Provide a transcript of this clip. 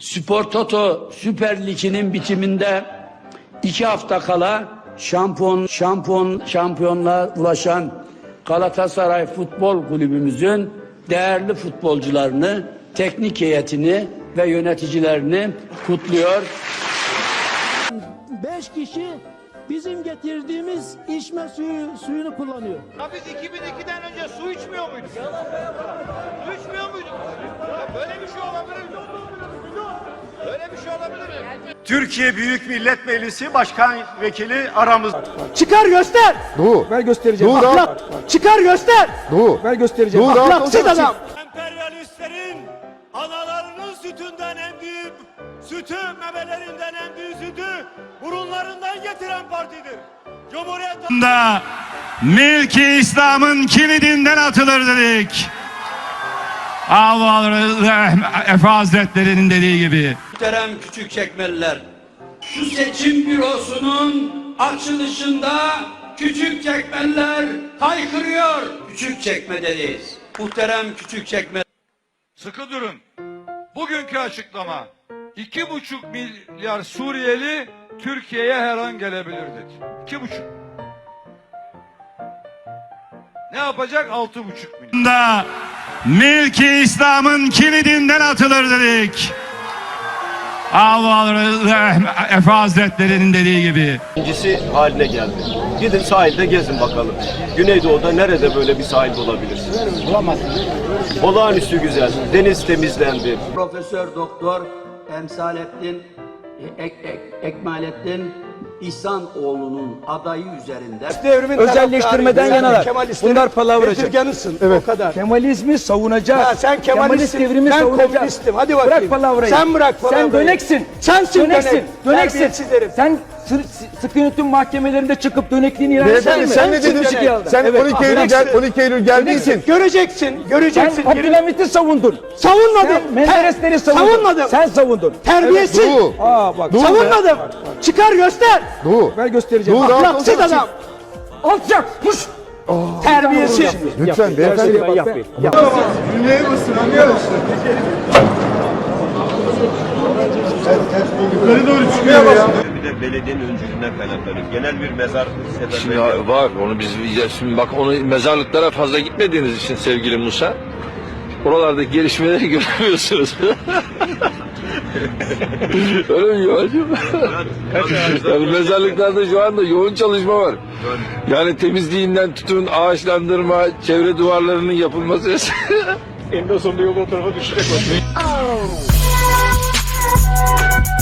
Spor Toto Süper Lig'inin bitiminde iki hafta kala şampiyon şampiyon şampiyonluğa ulaşan Galatasaray Futbol Kulübümüzün değerli futbolcularını, teknik heyetini ve yöneticilerini kutluyor. Beş kişi bizim getirdiğimiz içme suyu suyunu kullanıyor. Ya biz 2002'den önce su içmiyor muyduk? Su içmiyor muyduk? Ya böyle bir şey olabilir mi? Böyle bir şey olabilir mi? Türkiye Büyük Millet Meclisi Başkan Vekili aramızda. Çıkar göster. Doğu. Ver göstereceğim. Dur, Ahlak. Çıkar göster. Doğu. Ver göstereceğim. Dur, Ahlaksız adam. Emperyalistlerin analarının sütünden emdiği, sütü memelerinden emdiği sütü burunlarından getiren partidir. Cumhuriyet da milki İslam'ın kilidinden atılır dedik. Allah Efe Hazretleri'nin dediği gibi. Muhterem küçük çekmeliler. Şu seçim bürosunun açılışında küçük çekmeliler haykırıyor. Küçük çekmedeyiz. Muhterem küçük çekme Sıkı durun. Bugünkü açıklama. iki buçuk milyar Suriyeli Türkiye'ye her an gelebilir dedi. İki buçuk. Ne yapacak? Altı buçuk milyon. Da milki İslam'ın kilidinden atılır dedik. Allah Efe Hazretleri'nin dediği gibi. ikincisi haline geldi. Gidin sahilde gezin bakalım. Güneydoğu'da nerede böyle bir sahil bulabilirsiniz? Bulamazsınız. Olağanüstü güzel. Deniz temizlendi. Profesör Doktor Emsalettin Ek, Ek, Ekmalettin İhsanoğlu'nun adayı üzerinde Devrimin özelleştirmeden yanalar. Bunlar palavracı. Evet. O kadar. Kemalizmi savunacağız. Ha, sen Kemalist Kemalistsin, devrimi ben savunacağız. komünistim. Hadi bakayım. Bırak palavrayı. Sen bırak palavrayı. Sen döneksin. Sensin döneksin. dönek. Döneksin. Sen sıkı yönetim mahkemelerinde çıkıp dönekliğini ilan Beyefendi sen ne dedin? Çık yalda. Sen Evet. 12 Eylül, gel, 12 Eylül geldiysin. Göreceksin, Sen göreceksin. Abdülhamit'i savundun. Savunmadım. Sen Menderesleri savundun. Savunmadım. Sen savundun. Terbiyesiz. Doğu. Aa bak. Savunmadım. Çıkar göster. Doğu. Ver göstereceğim. Doğu, Ahlaksız adam. Alçak. Kuş. Terbiyesiz. Lütfen beyefendi. Ben yapayım. Bir de belediyenin öncülüğünden kaynaklanır. Genel bir mezar Şimdi seferberliği var onu biz ya şimdi bak onu mezarlıklara fazla gitmediğiniz için sevgili Musa oralardaki gelişmeleri göremiyorsunuz. Öyle mi yani mezarlıklarda şu anda yoğun çalışma var. Yani temizliğinden tutun ağaçlandırma, çevre duvarlarının yapılması. eninde sonunda yolun o tarafa düşecek. Música